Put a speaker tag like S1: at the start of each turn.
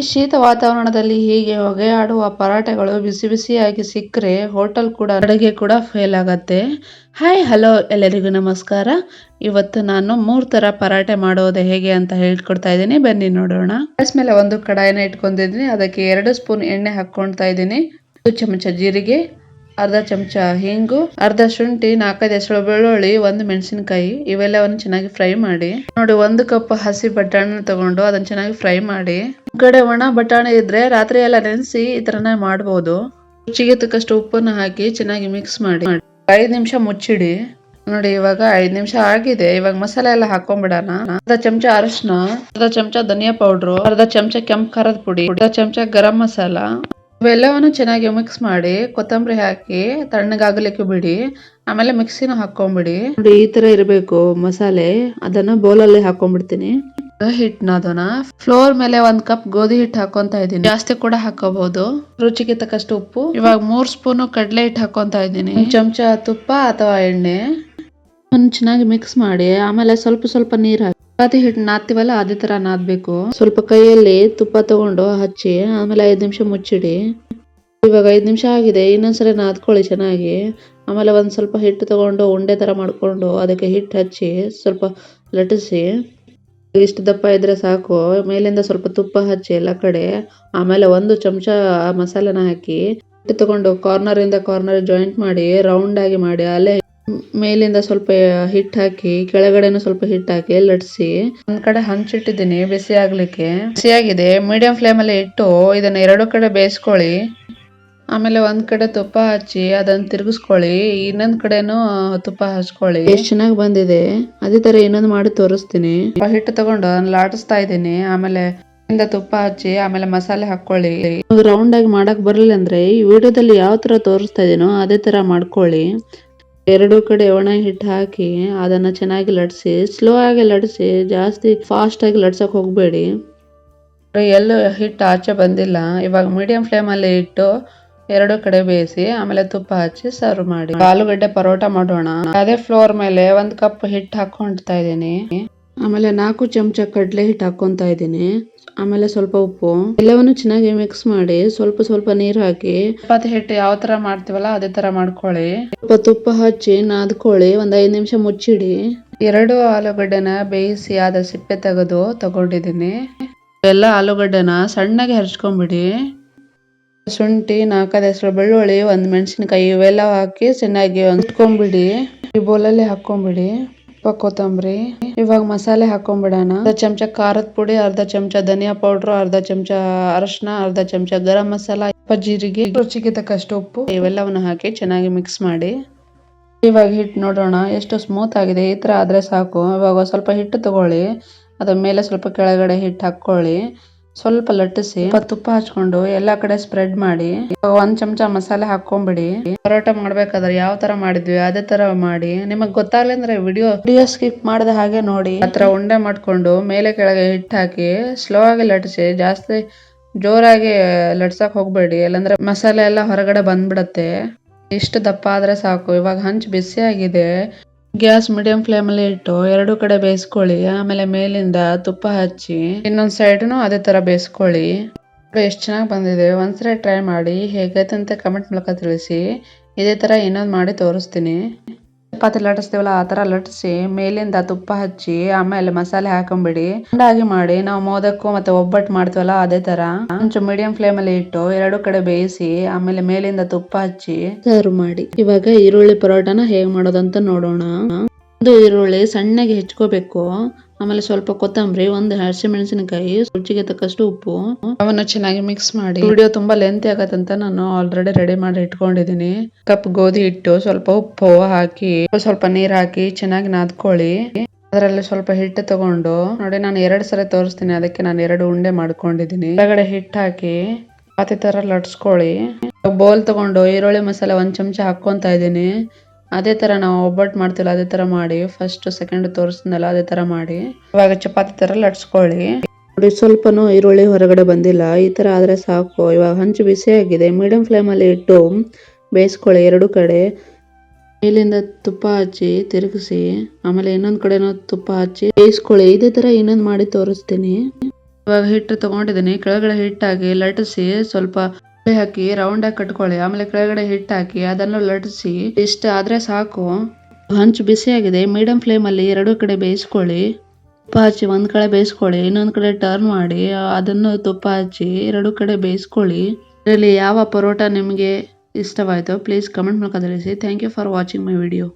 S1: ಈ ಶೀತ ವಾತಾವರಣದಲ್ಲಿ ಹೀಗೆ ಹೊಗೆ ಆಡುವ ಪರಾಟೆಗಳು ಬಿಸಿ ಬಿಸಿಯಾಗಿ ಸಿಕ್ಕರೆ ಹೋಟೆಲ್ ಕೂಡ ಅಡುಗೆ ಕೂಡ ಫೇಲ್ ಆಗತ್ತೆ. ಹಾಯ್ ಹಲೋ ಎಲ್ಲರಿಗೂ ನಮಸ್ಕಾರ. ಇವತ್ತು ನಾನು ಮೂರ್ ತರ ಪರಾಟೆ ಮಾಡೋದು ಹೇಗೆ ಅಂತ ಹೇಳ್ಕೊಡ್ತಾ ಇದ್ದೀನಿ. ಬನ್ನಿ ನೋಡೋಣ. ಗ್ಯಾಸ್ ಮೇಲೆ ಒಂದು ಕಡಾಯಿನ ಇಟ್ಕೊಂಡಿದ್ದೀನಿ. ಅದಕ್ಕೆ ಎರಡು ಸ್ಪೂನ್ ಎಣ್ಣೆ ಹಾಕೊಳ್ತಾ ಇದ್ದೀನಿ. ಒಂದು ಚಮಚ ಜೀರಿಗೆ. ಅರ್ಧ ಚಮಚ ಹಿಂಗು, ಅರ್ಧ ಶುಂಠಿ, ನಾಲ್ಕೈದು ಹೆಸರು ಬೆಳ್ಳುಳ್ಳಿ, ಒಂದು ಮೆಣಸಿನಕಾಯಿ, ಇವೆಲ್ಲವನ್ನು ಚೆನ್ನಾಗಿ ಫ್ರೈ ಮಾಡಿ. ನೋಡಿ, ಒಂದು ಕಪ್ ಹಸಿ ಬಟಾಣಿ ತಗೊಂಡು ಅದನ್ನ ಚೆನ್ನಾಗಿ ಫ್ರೈ ಮಾಡಿ. ಕಡೆ ಒಣ ಬಟಾಣಿ ಇದ್ರೆ ರಾತ್ರಿ ಎಲ್ಲ ನೆನೆಸಿ ಈ ತರನೇ ಮಾಡಬಹುದು ರುಚಿಗೆ ತಕ್ಕಷ್ಟು ಉಪ್ಪನ್ನು ಹಾಕಿ ಚೆನ್ನಾಗಿ ಮಿಕ್ಸ್ ಮಾಡಿ. ಐದು ನಿಮಿಷ ಮುಚ್ಚಿಡಿ. ನೋಡಿ, ಇವಾಗ ಐದು ನಿಮಿಷ ಆಗಿದೆ. ಇವಾಗ ಮಸಾಲೆ ಎಲ್ಲ ಹಾಕೊಂಡ್ಬಿಡೋಣ ಅರ್ಧ ಚಮಚ ಅರಶಿನ, ಅರ್ಧ ಚಮಚ ಧನಿಯಾ ಪೌಡ್ರು ಅರ್ಧ ಚಮಚ ಕೆಂಪು ಖಾರದ ಪುಡಿ, ಅರ್ಧ ಚಮಚ ಗರಂ ಮಸಾಲ. ಇವೆಲ್ಲವನ್ನು ಚೆನ್ನಾಗಿ ಮಿಕ್ಸ್ ಮಾಡಿ ಕೊತ್ತಂಬರಿ ಹಾಕಿ ತಣ್ಣಗಾಗಲಿಕ್ಕೆ ಬಿಡಿ ಆಮೇಲೆ ಮಿಕ್ಸಿನ ಹಾಕೊಂಡ್ಬಿಡಿ ನೋಡಿ ಈ ತರ ಇರಬೇಕು ಮಸಾಲೆ. ಅದನ್ನ ಬೌಲಲ್ಲಿ ಹಾಕೊಂಡ್ಬಿಡ್ತೀನಿ ಹಿಟ್ಟನ ಅದನ್ನ. ಫ್ಲೋರ್ ಮೇಲೆ ಒಂದ್ ಕಪ್ ಗೋಧಿ ಹಿಟ್ಟು ಹಾಕೊಂತ ಇದೀನಿ ಜಾಸ್ತಿ ಕೂಡ ಹಾಕೋಬಹುದು ರುಚಿಗೆ ತಕ್ಕಷ್ಟು ಉಪ್ಪು. ಇವಾಗ ಮೂರ್ ಸ್ಪೂನ್ ಕಡಲೆ ಹಿಟ್ಟು ಹಾಕೊಂತ ಇದ್ದೀನಿ. ಚಮಚ ತುಪ್ಪ ಅಥವಾ ಎಣ್ಣೆ. ಚೆನ್ನಾಗಿ ಮಿಕ್ಸ್ ಮಾಡಿ ಆಮೇಲೆ ಸ್ವಲ್ಪ ಸ್ವಲ್ಪ ನೀರ್ ಹಾಕಿ. ಚಪಾತಿ ಹಿಟ್ಟು ನಾದ್ತಿವಲ್ಲ, ಅದೇ ತರ ನಾದ್ಬೇಕು. ಸ್ವಲ್ಪ ಕೈಯಲ್ಲಿ ತುಪ್ಪ ತಗೊಂಡು ಹಚ್ಚಿ, ಆಮೇಲೆ ಐದು ನಿಮಿಷ ಮುಚ್ಚಿಡಿ. ಇವಾಗ ಐದ್ ನಿಮಿಷ ಆಗಿದೆ, ಇನ್ನೊಂದ್ಸರಿ ನಾದ್ಕೊಳ್ಳಿ ಚೆನ್ನಾಗಿ. ಆಮೇಲೆ ಒಂದ್ ಸ್ವಲ್ಪ ಹಿಟ್ಟು ತಗೊಂಡು ಉಂಡೆ ತರ ಮಾಡ್ಕೊಂಡು ಅದಕ್ಕೆ ಹಿಟ್ಟು ಹಚ್ಚಿ, ಸ್ವಲ್ಪ ಲಟ್ಟಿಸಿ. ಇಷ್ಟು ದಪ್ಪ ಇದ್ರೆ ಸಾಕು. ಮೇಲಿಂದ ಸ್ವಲ್ಪ ತುಪ್ಪ ಹಚ್ಚಿ ಎಲ್ಲ ಕಡೆ ಆಮೇಲೆ ಒಂದು ಚಮಚ ಮಸಾಲೆನ ಹಾಕಿ, ಹಿಟ್ಟು ತಗೊಂಡು ಕಾರ್ನರ್ ಇಂದ ಕಾರ್ನರ್ ಜಾಯಿಂಟ್ ಮಾಡಿ ರೌಂಡ್ ಆಗಿ ಮಾಡಿ, ಅಲ್ಲೇ ಮೇಲಿಂದ ಸ್ವಲ್ಪ ಹಿಟ್ ಹಾಕಿ ಕೆಳಗಡೆನು ಸ್ವಲ್ಪ ಹಿಟ್ ಹಾಕಿ ಲಟ್ಸಿ. ಒಂದ್ ಕಡೆ ಹಂಚಿಟ್ಟಿದ್ದೀನಿ ಬಿಸಿ ಆಗ್ಲಿಕ್ಕೆ. ಬಿಸಿಯಾಗಿದೆ. ಮೀಡಿಯಂ ಫ್ಲೇಮ್ ಅಲ್ಲಿ ಇಟ್ಟು ಇದನ್ನ ಎರಡು ಕಡೆ ಬೇಯಿಸ್ಕೊಳ್ಳಿ. ಆಮೇಲೆ ಒಂದ್ ಕಡೆ ತುಪ್ಪ ಹಚ್ಚಿ ಅದನ್ನ ತಿರುಗಿಸ್ಕೊಳ್ಳಿ. ಇನ್ನೊಂದ್ ಕಡೆನೂ ತುಪ್ಪ ಹಚ್ಕೊಳ್ಳಿ. ಎಷ್ಟ್ ಚೆನ್ನಾಗಿ ಬಂದಿದೆ. ಅದೇ ತರ ಇನ್ನೊಂದು ಮಾಡಿ ತೋರಿಸ್ತೀನಿ. ಹಿಟ್ಟು ತಗೊಂಡು ಲಾಟಿಸ್ತಾ ಇದ್ದೀನಿ. ಆಮೇಲೆ ಇಂದ ತುಪ್ಪ ಹಚ್ಚಿ ಆಮೇಲೆ ಮಸಾಲೆ ಹಾಕೊಳ್ಳಿ ರೌಂಡ್ ಆಗಿ ಮಾಡಕ್ ಬರಲಿಲ್ಲ ಅಂದ್ರೆ ಈ ವಿಡಿಯೋದಲ್ಲಿ ಯಾವ ತರ ತೋರಿಸ್ತಾ ಇದೀನೋ ಅದೇ ತರ ಮಾಡ್ಕೊಳ್ಳಿ. ಎರಡು ಕಡೆ ಒಣ ಹಿಟ್ಟು ಹಾಕಿ ಅದನ್ನ ಚೆನ್ನಾಗಿ ಲಟ್ಸಿ ಸ್ಲೋ ಆಗಿ ಲಟ್ಸಿ, ಜಾಸ್ತಿ ಫಾಸ್ಟ್ ಆಗಿ ಲಟ್ಸಕ್ ಹೋಗ್ಬೇಡಿ. ಎಲ್ಲೂ ಹಿಟ್ಟು ಆಚೆ ಬಂದಿಲ್ಲ. ಇವಾಗ ಮೀಡಿಯಂ ಫ್ಲೇಮ್ ಅಲ್ಲಿ ಇಟ್ಟು ಎರಡು ಕಡೆ ಬೇಯಿಸಿ, ಆಮೇಲೆ ತುಪ್ಪ ಹಚ್ಚಿ ಸರ್ವ್ ಮಾಡಿ. ಆಲೂಗಡ್ಡೆ ಪರೋಟ ಮಾಡೋಣ. ಅದೇ ಫ್ಲೋರ್ ಮೇಲೆ ಒಂದ್ ಕಪ್ ಹಿಟ್ಟು ಹಾಕೊಂಡ್ತಾ ಇದ್ದೀನಿ. ಆಮೇಲೆ ನಾಲ್ಕು ಚಮಚ ಕಡಲೆ ಹಿಟ್ಟು ಹಾಕೊಂತ ಇದ್ದೀನಿ. ಆಮೇಲೆ ಸ್ವಲ್ಪ ಉಪ್ಪು. ಎಲ್ಲವನ್ನು ಚೆನ್ನಾಗಿ ಮಿಕ್ಸ್ ಮಾಡಿ ಸ್ವಲ್ಪ ಸ್ವಲ್ಪ ನೀರು ಹಾಕಿ. ಚಪಾತಿ ಹಿಟ್ಟು ಯಾವ ತರ ಮಾಡ್ತೀವಲ್ಲ ಅದೇ ತರ ಮಾಡ್ಕೊಳ್ಳಿ. ಸ್ವಲ್ಪ ತುಪ್ಪ ಹಚ್ಚಿ ನಾದ್ಕೊಳ್ಳಿ. ಒಂದ್ ಐದು ನಿಮಿಷ ಮುಚ್ಚಿಡಿ. ಎರಡು ಆಲೂಗಡ್ಡೆನ ಬೇಯಿಸಿ ಆದ ಸಿಪ್ಪೆ ತೆಗೆದು ತಗೊಂಡಿದ್ದೀನಿ. ಎಲ್ಲ ಆಲೂಗಡ್ಡೆನ ಸಣ್ಣಗೆ ಹರ್ಚ್ಕೊಂಡ್ಬಿಡಿ ಶುಂಠಿ ನಾಲ್ಕೈದು ಹೆಸರು ಬೆಳ್ಳುಳ್ಳಿ ಒಂದ್ ಮೆಣಸಿನಕಾಯಿ ಇವೆಲ್ಲ ಹಾಕಿ ಚೆನ್ನಾಗಿ ಹೊಂದ್ಕೊಂಡ್ಬಿಡಿ ಈ ಬೌಲಲ್ಲಿ ಹಾಕೊಂಡ್ಬಿಡಿ ಸ್ವಲ್ಪ ಕೊತ್ತಂಬರಿ ಇವಾಗ ಮಸಾಲೆ ಹಾಕೊಂಡ್ಬಿಡೋಣ ಅರ್ಧ ಚಮಚ ಖಾರದ ಪುಡಿ, ಅರ್ಧ ಚಮಚ ಧನಿಯಾ ಪೌಡರ್, ಅರ್ಧ ಚಮಚ ಅರಶಿನ, ಅರ್ಧ ಚಮಚ ಗರಂ ಮಸಾಲ, ಸ್ವಲ್ಪ ಜೀರಿಗೆ, ರುಚಿಗೆ ತಕ್ಕಷ್ಟು ಉಪ್ಪು ಇವೆಲ್ಲವನ್ನು ಹಾಕಿ ಚೆನ್ನಾಗಿ ಮಿಕ್ಸ್ ಮಾಡಿ. ಇವಾಗ ಹಿಟ್ಟು ನೋಡೋಣ. ಎಷ್ಟು ಸ್ಮೂತ್ ಆಗಿದೆ. ಈ ತರ ಆದ್ರೆ ಸಾಕು. ಇವಾಗ ಸ್ವಲ್ಪ ಹಿಟ್ಟು ತಗೊಳ್ಳಿ. ಅದ್ರ ಮೇಲೆ ಸ್ವಲ್ಪ ಕೆಳಗಡೆ ಹಿಟ್ಟು ಹಾಕೊಳ್ಳಿ ಸ್ವಲ್ಪ ಲಟ್ಟಿಸಿ ತುಪ್ಪ ಹಚ್ಕೊಂಡು ಎಲ್ಲಾ ಕಡೆ ಸ್ಪ್ರೆಡ್ ಮಾಡಿ, ಒಂದ್ ಚಮಚ ಮಸಾಲೆ ಹಾಕೊಂಡ್ಬಿಡಿ ಪರೋಟ ಮಾಡ್ಬೇಕಾದ್ರೆ ಯಾವ ತರ ಮಾಡಿದ್ವಿ, ಅದೇ ತರ ಮಾಡಿ. ನಿಮಗ್ ಗೊತ್ತಾಗ್ಲಿ ಅಂದ್ರೆ ವಿಡಿಯೋ ವಿಡಿಯೋ ಸ್ಕಿಪ್ ಮಾಡದ ಹಾಗೆ ನೋಡಿ. ಆತರ ಉಂಡೆ ಮಾಡ್ಕೊಂಡು ಮೇಲೆ ಕೆಳಗೆ ಹಿಟ್ಟು ಹಾಕಿ ಸ್ಲೋ ಆಗಿ ಲಟ್ಟಿಸಿ, ಜಾಸ್ತಿ ಜೋರಾಗಿ ಲಟ್ಸಕ್ ಹೋಗ್ಬೇಡಿ. ಇಲ್ಲಾಂದ್ರೆ ಮಸಾಲೆ ಎಲ್ಲ ಹೊರಗಡೆ ಬಂದ್ಬಿಡತ್ತೆ. ಇಷ್ಟು ದಪ್ಪ ಆದ್ರೆ ಸಾಕು. ಇವಾಗ ಹಂಚ್ ಬಿಸಿ ಆಗಿದೆ ಗ್ಯಾಸ್ ಮೀಡಿಯಂ ಫ್ಲೇಮ್ ಅಲ್ಲಿ ಇಟ್ಟು ಎರಡು ಕಡೆ ಬೇಯಿಸ್ಕೊಳ್ಳಿ. ಆಮೇಲೆ ಮೇಲಿಂದ ತುಪ್ಪ ಹಚ್ಚಿ, ಇನ್ನೊಂದ್ ಸೈಡ್ನು ಅದೇ ತರ ಬೇಯಿಸ್ಕೊಳ್ಳಿ. ಎಷ್ಟು ಚೆನ್ನಾಗಿ ಬಂದಿದೆ. ಒಂದ್ಸರಿ ಟ್ರೈ ಮಾಡಿ, ಹೇಗೈತೆ ಅಂತ ಕಮೆಂಟ್ ಮೂಲಕ ತಿಳಿಸಿ. ಇದೇ ತರ ಇನ್ನೊಂದು ಮಾಡಿ ತೋರಿಸ್ತೀನಿ. ಚಪಾತಿ ಲಟ್ಟಿಸ್ತೀವಲ್ಲ, ಆ ತರ ಲಟ್ಟಿಸಿ ಮೇಲಿಂದ ತುಪ್ಪ ಹಚ್ಚಿ, ಆಮೇಲೆ ಮಸಾಲೆ ಹಾಕೊಂಡ್ಬಿಡಿ ಹಾಗೆ ಮಾಡಿ ನಾವು ಮೋದಕ್ಕೂ ಮತ್ತೆ ಒಬ್ಬಟ್ಟು ಮಾಡ್ತೀವಲ್ಲ, ಅದೇ ತರ ಒಂಚೂರು ಮೀಡಿಯಂ ಫ್ಲೇಮ್ ಅಲ್ಲಿ ಇಟ್ಟು ಎರಡು ಕಡೆ ಬೇಯಿಸಿ, ಆಮೇಲೆ ಮೇಲಿಂದ ತುಪ್ಪ ಹಚ್ಚಿ ಸರ್ವ್ ಮಾಡಿ. ಇವಾಗ ಈರುಳ್ಳಿ ಪರೋಟಾನ ಹೇಗ್ ಮಾಡೋದಂತ ನೋಡೋಣ. ಒಂದು ಈರುಳ್ಳಿ ಸಣ್ಣಗೆ ಹೆಚ್ಕೋಬೇಕು. ಆಮೇಲೆ ಸ್ವಲ್ಪ ಕೊತ್ತಂಬರಿ, ಒಂದು ಹಸಿಮೆಣಸಿನಕಾಯಿ ರುಚಿಗೆ ತಕ್ಕಷ್ಟು ಉಪ್ಪು. ಅವನ್ನ ಚೆನ್ನಾಗಿ ಮಿಕ್ಸ್ ಮಾಡಿ. ವಿಡಿಯೋ ತುಂಬಾ ಲೆಂತ್ ಆಗತ್ತಂತ ನಾನು ಆಲ್ರೆಡಿ ರೆಡಿ ಮಾಡಿ ಇಟ್ಕೊಂಡಿದ್ದೀನಿ ಕಪ್ ಗೋಧಿ ಹಿಟ್ಟು, ಸ್ವಲ್ಪ ಉಪ್ಪು ಹಾಕಿ, ಸ್ವಲ್ಪ ನೀರ್ ಹಾಕಿ ಚೆನ್ನಾಗಿ ನಾದ್ಕೊಳ್ಳಿ. ಅದರಲ್ಲಿ ಸ್ವಲ್ಪ ಹಿಟ್ಟು ತಗೊಂಡು, ನೋಡಿ ನಾನು ಎರಡು ಸಲ ತೋರಿಸ್ತೀನಿ, ಅದಕ್ಕೆ ನಾನು ಎರಡು ಉಂಡೆ ಮಾಡ್ಕೊಂಡಿದ್ದೀನಿ ಕೆಳಗಡೆ ಹಿಟ್ಟು ಹಾಕಿ ಪಾತಿ ತರ ಲಟ್ಸ್ಕೊಳ್ಳಿ. ಬೌಲ್ ತಗೊಂಡು ಈರುಳ್ಳಿ ಮಸಾಲೆ ಒಂದ್ ಚಮಚ ಹಾಕೊಂತ ಇದೀನಿ. ಅದೇ ತರ ನಾವು ಒಬ್ಬಟ್ಟು ಮಾಡ್ತೀವಲ್ಲ, ಅದೇ ತರ ಮಾಡಿ ಫಸ್ಟ್ ಸೆಕೆಂಡ್ ತೋರಿಸಿದ್ನಲ್ಲ, ಅದೇ ತರ ಮಾಡಿ. ಇವಾಗ ಚಪಾತಿ ತರ ಲಟ್ಸ್ಕೊಳ್ಳಿ. ನೋಡಿ, ಸ್ವಲ್ಪನೂ ಈರುಳ್ಳಿ ಹೊರಗಡೆ ಬಂದಿಲ್ಲ. ಈ ತರ ಆದ್ರೆ ಸಾಕು. ಇವಾಗ ಹಂಚು ಬಿಸಿ ಆಗಿದೆ. ಮೀಡಿಯಂ ಫ್ಲೇಮ್ ಅಲ್ಲಿ ಇಟ್ಟು ಬೇಯಿಸ್ಕೊಳ್ಳಿ ಎರಡು ಕಡೆ. ಮೇಲಿಂದ ತುಪ್ಪ ಹಚ್ಚಿ ತಿರುಗಿಸಿ, ಆಮೇಲೆ ಇನ್ನೊಂದ್ ಕಡೆನೂ ತುಪ್ಪ ಹಚ್ಚಿ ಬೇಯಿಸ್ಕೊಳ್ಳಿ. ಇದೇ ತರ ಇನ್ನೊಂದ್ ಮಾಡಿ ತೋರಿಸ್ತೀನಿ. ಇವಾಗ ಹಿಟ್ಟು ತಗೊಂಡಿದ್ದೀನಿ. ಕೆಳಗಡೆ ಹಿಟ್ಟಾಗಿ ಲಟ್ಟಿಸಿ, ಸ್ವಲ್ಪ ಹಾಕಿ ರೌಂಡ್ ಆಗಿ ಕಟ್ಕೊಳ್ಳಿ. ಆಮೇಲೆ ಕೆಳಗಡೆ ಹಿಟ್ಟು ಹಾಕಿ ಅದನ್ನು ಲಟ್ಟಿಸಿ ಇಷ್ಟ ಆದ್ರೆ ಸಾಕು. ಹಂಚು ಬಿಸಿಯಾಗಿದೆ. ಮೀಡಿಯಂ ಫ್ಲೇಮ್ ಅಲ್ಲಿ ಎರಡು ಕಡೆ ಬೇಯಿಸ್ಕೊಳ್ಳಿ. ತುಪ್ಪ ಹಚ್ಚಿ ಒಂದು ಕಡೆ ಬೇಯಿಸ್ಕೊಳ್ಳಿ. ಇನ್ನೊಂದು ಕಡೆ ಟರ್ನ್ ಮಾಡಿ, ಅದನ್ನು ತುಪ್ಪ ಹಚ್ಚಿ ಎರಡು ಕಡೆ ಬೇಯಿಸ್ಕೊಳ್ಳಿ. ಇದರಲ್ಲಿ ಯಾವ ಪರೋಟ ನಿಮಗೆ ಇಷ್ಟವಾಯಿತು ಪ್ಲೀಸ್ ಕಮೆಂಟ್ ಮೂಲಕ ತಿಳಿಸಿ. Thank you for watching my video